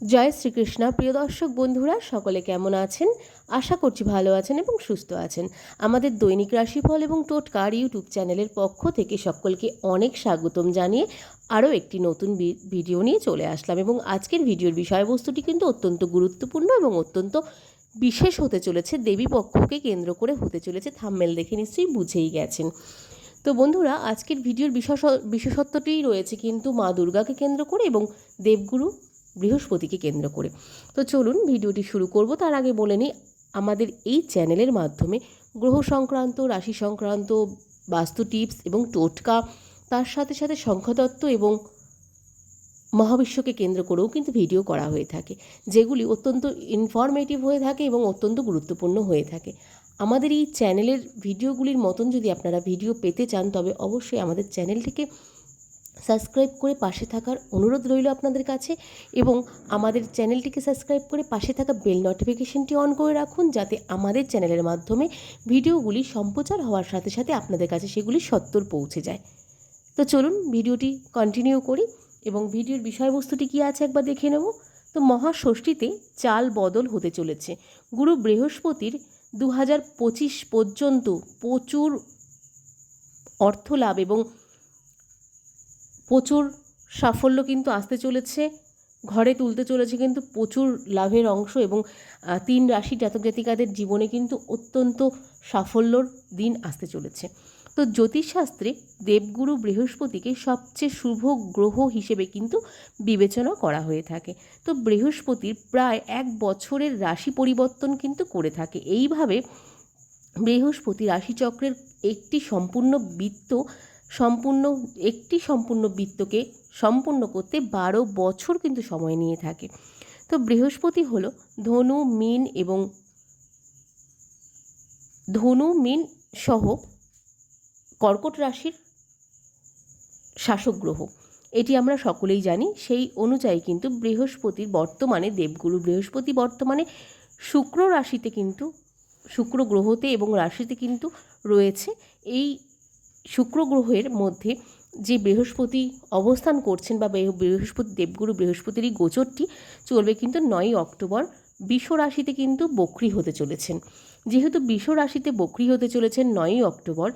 জয় শ্রীকৃষ্ণ। প্রিয় দর্শক বন্ধুরা, সকলে কেমন আছেন? আশা করছি ভালো আছেন এবং সুস্থ আছেন। আমাদের দৈনিক রাশিফল এবং টোটকার ইউটিউব চ্যানেলের পক্ষ থেকে সকলকে অনেক স্বাগতম জানিয়ে আরও একটি নতুন ভিডিও নিয়ে চলে আসলাম এবং আজকের ভিডিওর বিষয়বস্তুটি কিন্তু অত্যন্ত গুরুত্বপূর্ণ এবং অত্যন্ত বিশেষ হতে চলেছে, দেবী পক্ষকে কেন্দ্র করে হতে চলেছে থাম্মেল দেখে নিশ্চয়ই বুঝেই গেছেন। তো বন্ধুরা, আজকের ভিডিওর বিশেষ বিশেষত্বটিই রয়েছে কিন্তু মা দুর্গাকে কেন্দ্র করে এবং দেবগুরু বৃহস্পতিকে কেন্দ্র করে। তো চলুন ভিডিওটি শুরু করব। তার আগে বলে নিই, আমাদের এই চ্যানেলের মাধ্যমে গ্রহ সংক্রান্ত, রাশি সংক্রান্ত, বাস্তু টিপস এবং টোটকা, তার সাথে সাথে সংখ্যাতত্ত্ব এবং মহাবিশ্বকে কেন্দ্র করেও কিন্তু ভিডিও করা হয়ে থাকে, যেগুলি অত্যন্ত ইনফরমেটিভ হয়ে থাকে এবং অত্যন্ত গুরুত্বপূর্ণ হয়ে থাকে। আমাদের এই চ্যানেলের ভিডিওগুলির মতন যদি আপনারা ভিডিও পেতে চান, তবে অবশ্যই আমাদের চ্যানেলটিকে সাবস্ক্রাইব করে পাশে থাকার অনুরোধ রইল আপনাদের কাছে এবং আমাদের চ্যানেলটিকে সাবস্ক্রাইব করে পাশে থাকা বেল নোটিফিকেশনটি অন করে রাখুন যাতে আমাদের চ্যানেলের মাধ্যমে ভিডিওগুলি সম্প্রচার হওয়ার সাথে সাথে আপনাদের কাছে সেগুলি সত্তর পৌঁছে যায়। তো চলুন ভিডিওটি কন্টিনিউ করি এবং ভিডিওর বিষয়বস্তুটি কী আছে একবার দেখে নেব। তো মহাষষ্ঠীতে চাল বদল হতে চলেছে। গুরু বৃহস্পতির দু পঁচিশ পর্যন্ত প্রচুর অর্থ লাভ এবং প্রচুর সাফল্য কিন্তু আসতে চলেছে, ঘরে তুলতে চলেছে কিন্তু প্রচুর লাভের অংশ এবং তিন রাশি জাতক জাতিকাদের জীবনে কিন্তু অত্যন্ত সাফল্যর দিন আসতে চলেছে। তো জ্যোতিষশাস্ত্রে দেবগুরু বৃহস্পতিকে সবচেয়ে শুভ গ্রহ হিসেবে কিন্তু বিবেচনা করা হয়ে থাকে। তো বৃহস্পতির প্রায় এক বছরের রাশি পরিবর্তন কিন্তু করে থাকে। এইভাবে বৃহস্পতি রাশিচক্রের একটি সম্পূর্ণ বৃত্ত সম্পূর্ণ, একটি সম্পূর্ণ বৃত্তকে সম্পূর্ণ করতে বারো বছর কিন্তু সময় নিয়ে থাকে। তো বৃহস্পতি হলো ধনু, মিন এবং ধনু, মিন সহ কর্কট রাশির শাসক গ্রহ এটি আমরা সকলেই জানি। সেই অনুযায়ী কিন্তু বৃহস্পতির বর্তমানে, দেবগুরু বৃহস্পতি বর্তমানে শুক্র রাশিতে কিন্তু, শুক্র গ্রহতে এবং রাশিতে কিন্তু রয়েছে। এই শুক্র গ্রহের মধ্যে যে বৃহস্পতি অবস্থান করছেন বা বৃহস্পতি দেবগুরু বৃহস্পতির এই গোচরটি চলবে কিন্তু নয়ই অক্টোবর বিষ রাশিতে কিন্তু বক্রি হতে চলেছেন। যেহেতু বিষ রাশিতে বক্রি হতে চলেছেন নয়ই অক্টোবর,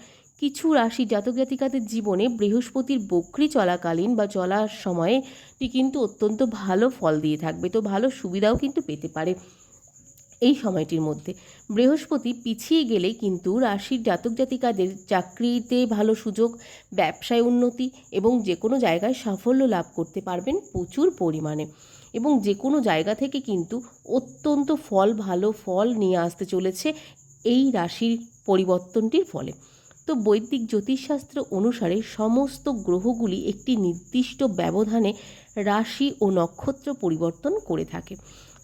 কিছু রাশি জাতক জাতিকাদের জীবনে বৃহস্পতির বক্রি চলাকালীন বা চলার সময়ে টি কিন্তু অত্যন্ত ভালো ফল দিয়ে থাকবে। তো ভালো সুবিধাও কিন্তু পেতে পারে। এই সময়টির মধ্যে। বৃহস্পতি পিছিয়ে গেলে কিন্তু রাশির জাতক জাতিকাদের চাকরিতে ভালো সুযোগ, ব্যবসায় উন্নতি এবং যে কোনো জায়গায় সাফল্য লাভ করতে পারবেন প্রচুর পরিমাণে। এবং যে কোনো জায়গা থেকে কিন্তু অত্যন্ত ফল, ভালো ফল নিয়ে আসতে চলেছে এই রাশির পরিবর্তনটির ফলে। তো বৈদিক জ্যোতিষশাস্ত্র অনুসারে সমস্ত গ্রহগুলি একটি নির্দিষ্ট ব্যবধানে রাশি ও নক্ষত্র পরিবর্তন করে থাকে।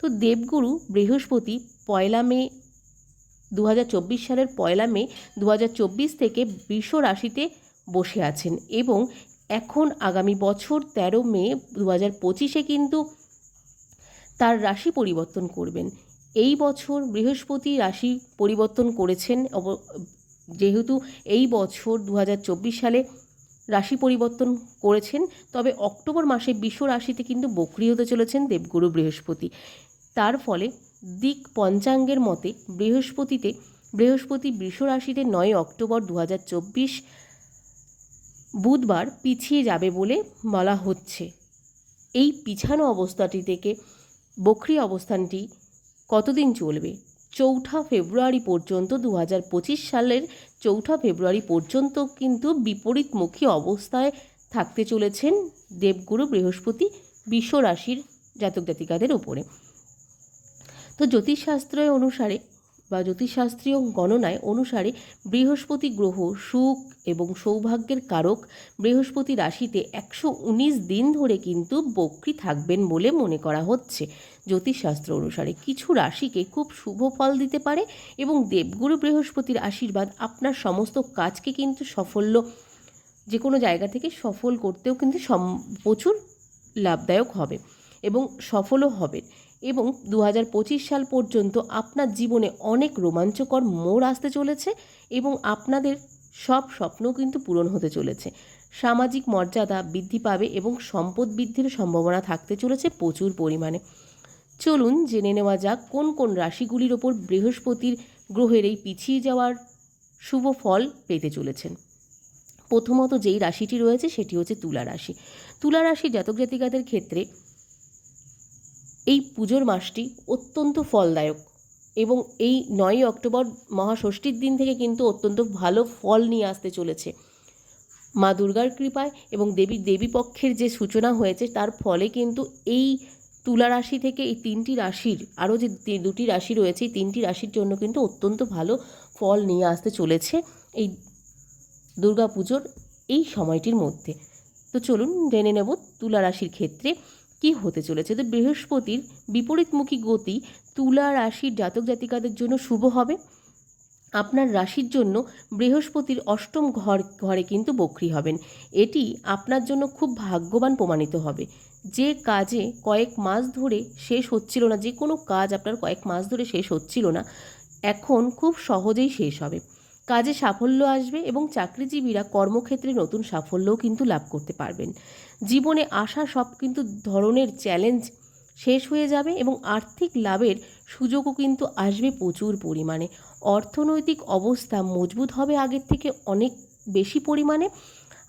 তো দেবগুরু বৃহস্পতি পয়লা মে দু হাজার চব্বিশ সালের পয়লা মে দু হাজার চব্বিশ থেকে বৃষ রাশিতে বসে আছেন এবং এখন আগামী বছর তেরো মে দু হাজার পঁচিশে কিন্তু তার রাশি পরিবর্তন করবেন। এই বছর বৃহস্পতি রাশি পরিবর্তন করেছেন যেহেতু এই বছর দু হাজার চব্বিশ সালে রাশি পরিবর্তন করেছেন। তবে অক্টোবর মাসে বিশ্ব রাশিতে কিন্তু বক্রি হতে চলেছেন দেবগুরু বৃহস্পতি। তার ফলে দিক পঞ্চাঙ্গের মতে বৃহস্পতিতে, বৃহস্পতি বৃষ রাশিতে নয় অক্টোবর দু হাজার চব্বিশ বুধবার পিছিয়ে যাবে বলে বলা হচ্ছে। এই পিছানো অবস্থাটি থেকে বক্রি অবস্থানটি কতদিন চলবে? চৌঠা ফেব্রুয়ারি পর্যন্ত দু হাজার পঁচিশ সালের চৌঠা ফেব্রুয়ারি পর্যন্ত কিন্তু বিপরীতমুখী অবস্থায় থাকতে চলেছেন দেবগুরু বৃহস্পতি বিশ্ব রাশির জাতক জাতিকাদের উপরে। তো জ্যোতিষশাস্ত্র অনুসারে বা জ্যোতিষশাস্ত্রীয় গণনায় অনুসারে বৃহস্পতি গ্রহ সুখ এবং সৌভাগ্যের কারক বৃহস্পতি রাশিতে একশো উনিশ দিন ধরে কিন্তু বক্রি থাকবেন বলে মনে করা হচ্ছে। জ্যোতিষশাস্ত্র অনুসারে কিছু রাশিকে খুব শুভ ফল দিতে পারে এবং দেবগুরু বৃহস্পতির আশীর্বাদ আপনার সমস্ত কাজকে কিন্তু সাফল্য যে কোনো জায়গা থেকে সফল করতেও কিন্তু প্রচুর লাভদায়ক হবে এবং সফলও হবে এবং দু হাজার পঁচিশ সাল পর্যন্ত আপনার জীবনে অনেক রোমাঞ্চকর মোড় আসতে চলেছে এবং আপনাদের সব স্বপ্নও কিন্তু পূরণ হতে চলেছে। সামাজিক মর্যাদা বৃদ্ধি পাবে এবং সম্পদ বৃদ্ধির সম্ভাবনা থাকতে চলেছে প্রচুর পরিমাণে। চলুন জেনে নেওয়া যাক কোন কোন রাশিগুলির ওপর বৃহস্পতির গ্রহের এই পিছিয়ে যাওয়ার শুভ ফল পেতে চলেছেন। প্রথমত যেই রাশিটি রয়েছে সেটি হচ্ছে তুলা রাশি। তুলা রাশি জাতক জাতিকাদের ক্ষেত্রে এই পুজোর মাসটি অত্যন্ত ফলদায়ক এবং এই নয়ই অক্টোবর মহাষষ্ঠীর দিন থেকে কিন্তু অত্যন্ত ভালো ফল নিয়ে আসতে চলেছে। মা দুর্গার কৃপায় এবং দেবী দেবী পক্ষের যে সূচনা হয়েছে তার ফলে কিন্তু এই তুলা রাশি থেকে এই তিনটি রাশির, আরও যে দুটি রাশি রয়েছে, এই তিনটি রাশির জন্য কিন্তু অত্যন্ত ভালো ফল নিয়ে আসতে চলেছে এই দুর্গা পুজোর এই সময়টির মধ্যে। তো চলুন জেনে নেব তুলা রাশির ক্ষেত্রে কি হতে চলেছে? তো বৃহস্পতির বিপরীতমুখী গতি তুলা রাশির জাতক জাতিকাদের জন্য শুভ হবে। আপনার রাশির জন্য বৃহস্পতির অষ্টম ঘর, ঘরে কিন্তু বক্রী হবেন। এটি আপনার জন্য খুব ভাগ্যবান প্রমাণিত হবে। যে কাজে কয়েক মাস ধরে শেষ হচ্ছিল না, যে কোনো কাজ আপনার কয়েক মাস ধরে শেষ হচ্ছিল না, এখন খুব সহজেই শেষ হবে। কাজে সাফল্য আসবে এবং চাকরিজীবীরা কর্মক্ষেত্রে নতুন সাফল্যও কিন্তু লাভ করতে পারবেন। জীবনে আসা সব কিন্তু ধরনের চ্যালেঞ্জ শেষ হয়ে যাবে এবং আর্থিক লাভের সুযোগও কিন্তু আসবে প্রচুর পরিমাণে। অর্থনৈতিক অবস্থা মজবুত হবে আগের থেকে অনেক বেশি পরিমাণে।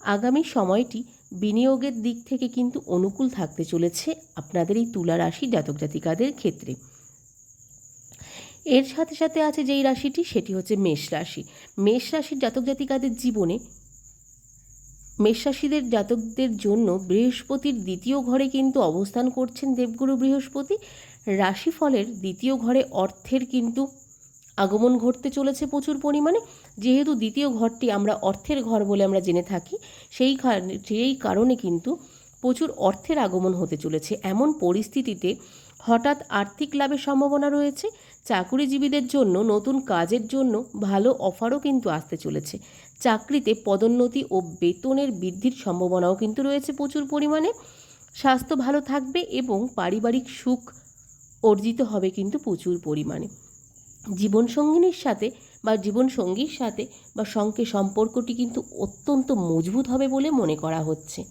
আগামী সময়টি বিনিয়োগের দিক থেকে কিন্তু অনুকূল থাকতে চলেছে। আপনাদের এই তুলা রাশি জাতক জাতিকাদের ক্ষেত্রে। এর সাথে সাথে আছে যেই রাশিটি, সেটি হচ্ছে মেষ রাশি। মেষ রাশির জাতক জাতিকাদের জীবনে মেষ রাশিদের জাতকদের জন্য বৃহস্পতির দ্বিতীয় ঘরে কিন্তু অবস্থান করছেন দেবগুরু বৃহস্পতি। রাশিফলের দ্বিতীয় ঘরে অর্থের কিন্তু আগমন ঘটতে চলেছে প্রচুর পরিমাণে। যেহেতু দ্বিতীয় ঘরটি আমরা অর্থের ঘর বলে আমরা জেনে থাকি, সেই সেই কারণে কিন্তু প্রচুর অর্থের আগমন হতে চলেছে। এমন পরিস্থিতিতে হঠাৎ আর্থিক লাভের সম্ভাবনা রয়েছে। চাকুরিজীবীদের জন্য নতুন কাজের জন্য ভালো অফারও কিন্তু আসতে চলেছে। চাকরিতে পদোন্নতি ও বেতনের বৃদ্ধির সম্ভাবনাও কিন্তু রয়েছে প্রচুর পরিমাণে। স্বাস্থ্য ভালো থাকবে এবং পারিবারিক সুখ অর্জিত হবে কিন্তু প্রচুর পরিমাণে। জীবনসঙ্গিনীর সাথে বা জীবনসঙ্গীর সাথে বা সঙ্গে সম্পর্কটি কিন্তু অত্যন্ত মজবুত হবে বলে মনে করা হচ্ছে।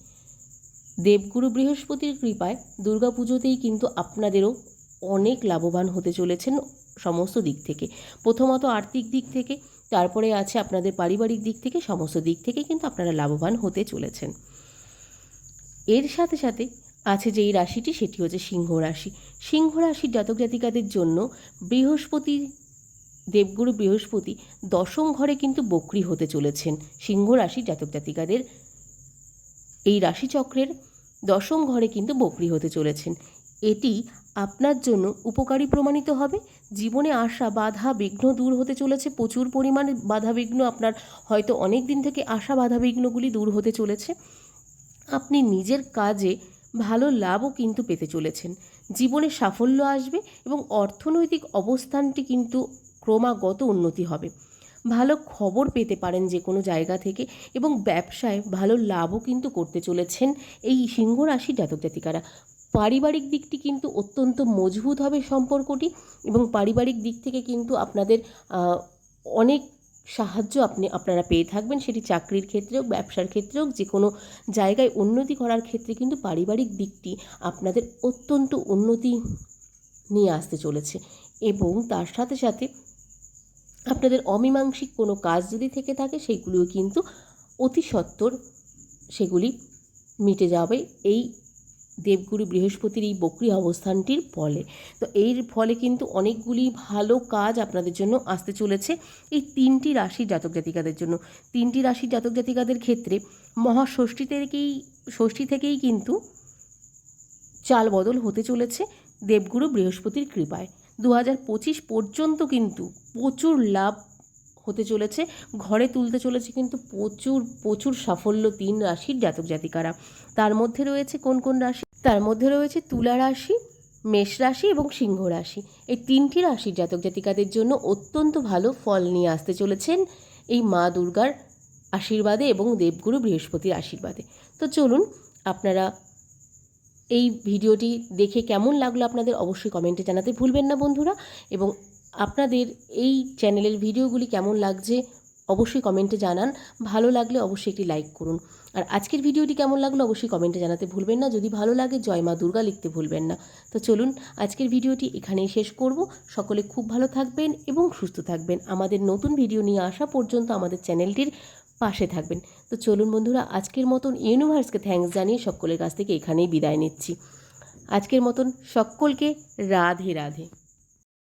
দেবগুরু বৃহস্পতির কৃপায় দুর্গাপুজোতেই কিন্তু আপনাদেরও অনেক লাভবান হতে চলেছেন। সমস্ত দিক থেকে। প্রথমত আর্থিক দিক থেকে, তারপরে আছে আপনাদের পারিবারিক দিক থেকে, সমস্ত দিক থেকে কিন্তু আপনারা লাভবান হতে চলেছেন। এর সাথে সাথে আছে যেই রাশিটি, সেটি হচ্ছে সিংহ রাশি। সিংহ রাশির জাতক জাতিকাদের জন্য বৃহস্পতি, দেবগুরু বৃহস্পতি দশম ঘরে কিন্তু বক্রি হতে চলেছেন। সিংহ রাশির জাতক জাতিকাদের এই রাশিচক্রের দশম ঘরে কিন্তু বক্রি হতে চলেছেন। এটি আপনার জন্য উপকারী প্রমাণিত হবে। জীবনে আসা বাধা বিঘ্ন দূর হতে চলেছে। প্রচুর পরিমাণে বাধা বিঘ্ন আপনার হয়তো অনেক দিন থেকে আসা বাধা বিঘ্নগুলি দূর হতে চলেছে। আপনি নিজের কাজে ভালো লাভও কিন্তু পেতে চলেছেন। জীবনে সাফল্য আসবে এবং অর্থনৈতিক অবস্থানটি কিন্তু ক্রমাগত উন্নতি হবে। ভালো খবর পেতে পারেন যে কোনো জায়গা থেকে এবং ব্যবসায় ভালো লাভও কিন্তু করতে চলেছেন এই সিংহ রাশি জাতক জাতিকারা। পারিবারিক দিকটি কিন্তু অত্যন্ত মজবুত হবে সম্পর্কটি এবং পারিবারিক দিক থেকে কিন্তু আপনাদের অনেক সাহায্য আপনি, আপনারা পেয়ে থাকবেন। সেটি চাকরির ক্ষেত্রে হোক, ব্যবসার ক্ষেত্রে হোক যে কোনো জায়গায় উন্নতি করার ক্ষেত্রে কিন্তু পারিবারিক দিকটি আপনাদের অত্যন্ত উন্নতি নিয়ে আসতে চলেছে। এবং তার সাথে সাথে আপনাদের অমীমাংসিক কোনো কাজ যদি থেকে থাকে, সেগুলিও কিন্তু অতি সত্বর সেগুলি মিটে যাবে। এই দেবগুরু বৃহস্পতির এই বক্রি অবস্থানটির ফলে। তো এর ফলে কিন্তু অনেকগুলি ভালো কাজ আপনাদের জন্য আসতে চলেছে এই তিনটি রাশির জাতক জাতিকাদের জন্য। তিনটি রাশির জাতক জাতিকাদের ক্ষেত্রে মহাষষ্ঠী থেকেই, ষষ্ঠী থেকেই কিন্তু চাল বদল হতে চলেছে দেবগুরু বৃহস্পতির কৃপায়। দু হাজার পঁচিশ পর্যন্ত কিন্তু প্রচুর লাভ হতে চলেছে, ঘরে তুলতে চলেছে কিন্তু প্রচুর প্রচুর সাফল্য তিন রাশির জাতক জাতিকারা। তার মধ্যে রয়েছে কোন কোন রাশি? তার মধ্যে রয়েছে তুলা রাশি, মেষ রাশি এবং সিংহ রাশি। এই তিনটি রাশির জাতক জাতিকাদের জন্য অত্যন্ত ভালো ফল নিয়ে আসতে চলেছেন এই মা দুর্গার আশীর্বাদে এবং দেবগুরু বৃহস্পতির আশীর্বাদে। তো চলুন, আপনারা এই ভিডিওটি দেখে কেমন লাগল আপনাদের অবশ্যই কমেন্টে জানাতে ভুলবেন না বন্ধুরা। এবং আপনাদের এই চ্যানেলের ভিডিওগুলি কেমন লাগছে অবশ্যই কমেন্টে জানান। ভালো লাগলে অবশ্যই একটি লাইক করুন। আর আজকের ভিডিওটি কেমন লাগল অবশ্যই কমেন্টে জানাতে ভুলবেন না। যদি ভালো লাগে, জয় মা দুর্গা লিখতে ভুলবেন না। তো চলুন, আজকের ভিডিওটি এখানেই শেষ করব। সকলে খুব ভালো থাকবেন এবং সুস্থ থাকবেন। আমাদের নতুন ভিডিও নিয়ে আসা পর্যন্ত আমাদের চ্যানেলটির পাশে থাকবেন। তো চলুন বন্ধুরা, আজকের মতন ইউনিভার্সকে থ্যাঙ্কস জানিয়ে সকলের কাছ থেকে এখানেই বিদায় নিচ্ছি। আজকের মতন সকলকে রাধে রাধে।